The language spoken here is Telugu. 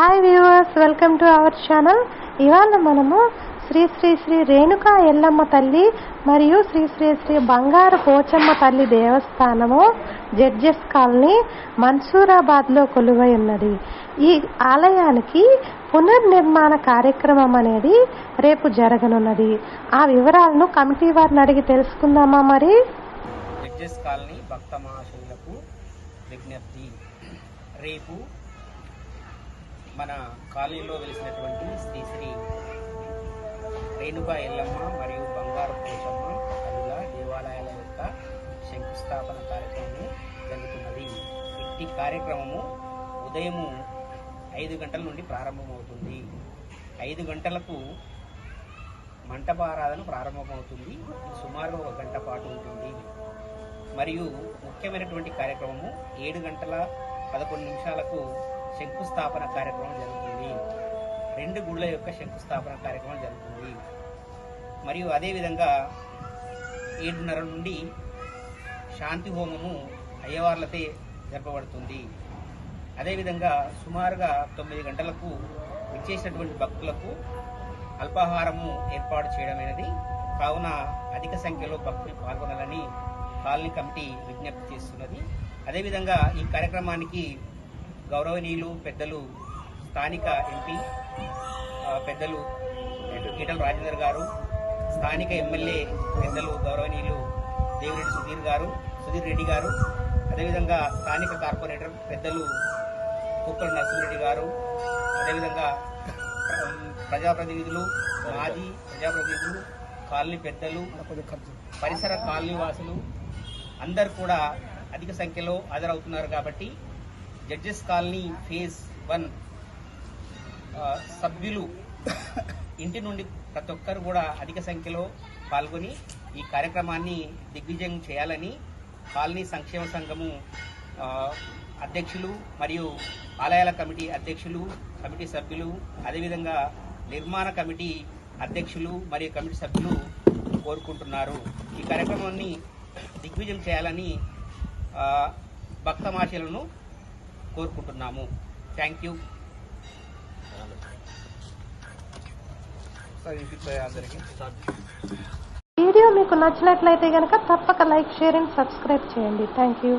Hi viewers welcome to our channel ఇవాళ మనము శ్రీ శ్రీ శ్రీ రేణుకా ఎల్లమ్మ తల్లి మరియు శ్రీ శ్రీ శ్రీ బంగారు పోచమ్మ తల్లి దేవస్థానము జడ్జెస్ కాలనీ మన్సూరాబాద్లో కొలువై ఉన్నది. ఈ ఆలయానికి పునర్నిర్మాణ కార్యక్రమం అనేది రేపు జరగనున్నది. ఆ వివరాలను కమిటీ వారిని అడిగి తెలుసుకుందామా మరి? జడ్జెస్ కాలనీ భక్త విజ్ఞప్తి. రేపు మన కాలనీలో వెలిసినటువంటి శ్రీ శ్రీ రేణుగా ఎల్లమ్మ మరియు బంగారు పోచమ్మ తల్లుల దేవాలయాల యొక్క శంకుస్థాపన కార్యక్రమము జరుగుతున్నది. ఈ కార్యక్రమము ఉదయము ఐదు గంటల నుండి ప్రారంభమవుతుంది. ఐదు గంటలకు మంటపారాధన ప్రారంభమవుతుంది. సుమారు ఒక గంట పాటు ఉంటుంది. మరియు ముఖ్యమైనటువంటి కార్యక్రమము ఏడు గంటల పదకొండు నిమిషాలకు శంకుస్థాపన కార్యక్రమం జరుగుతుంది. రెండు గుళ్ళ యొక్క శంకుస్థాపన కార్యక్రమం జరుగుతుంది. మరియు అదేవిధంగా ఏడున్నర నుండి శాంతి హోమము అయ్యవార్లతే జరపబడుతుంది. అదేవిధంగా సుమారుగా తొమ్మిది గంటలకు విచ్చేసినటువంటి భక్తులకు అల్పాహారము ఏర్పాటు చేయడం అనేది కావున అధిక సంఖ్యలో భక్తులు పాల్గొనాలని కాలనీ కమిటీ విజ్ఞప్తి చేస్తున్నది. అదేవిధంగా ఈ కార్యక్రమానికి గౌరవనీయులు పెద్దలు స్థానిక ఎంపీ పెద్దలు ఈటల రాజేందర్ గారు స్థానిక ఎమ్మెల్యే పెద్దలు గౌరవనీయులు దేవిరెడ్డి సుధీర్ గారు సుధీర్ రెడ్డి గారు అదేవిధంగా స్థానిక కార్పొరేటర్ పెద్దలు కుక్కల నరసింహరెడ్డి గారు అదేవిధంగా ప్రజాప్రతినిధులు మాజీ ప్రజాప్రతినిధులు కాలనీ పెద్దలు పరిసర కాలనీ వాసులు అందరు కూడా అధిక సంఖ్యలో హాజరవుతున్నారు కాబట్టి జడ్జెస్ కాలనీ ఫేజ్ వన్ సభ్యులు ఇంటి నుండి ప్రతి ఒక్కరు కూడా అధిక సంఖ్యలో పాల్గొని ఈ కార్యక్రమాన్ని దిగ్విజయం చేయాలని కాలనీ సంక్షేమ సంఘము అధ్యక్షులు మరియు ఆలయాల కమిటీ అధ్యక్షులు కమిటీ సభ్యులు అదేవిధంగా నిర్మాణ కమిటీ అధ్యక్షులు మరియు కమిటీ సభ్యులు కోరుకుంటున్నారు. ఈ కార్యక్రమాన్ని దిగ్విజయం చేయాలని భక్త మాషలను కోరుకుంటున్నాము. థ్యాంక్ యూ వీడియో మీకు నచ్చినట్లయితే కనుక తప్పక లైక్ షేర్ అండ్ సబ్స్క్రైబ్ చేయండి. Thank you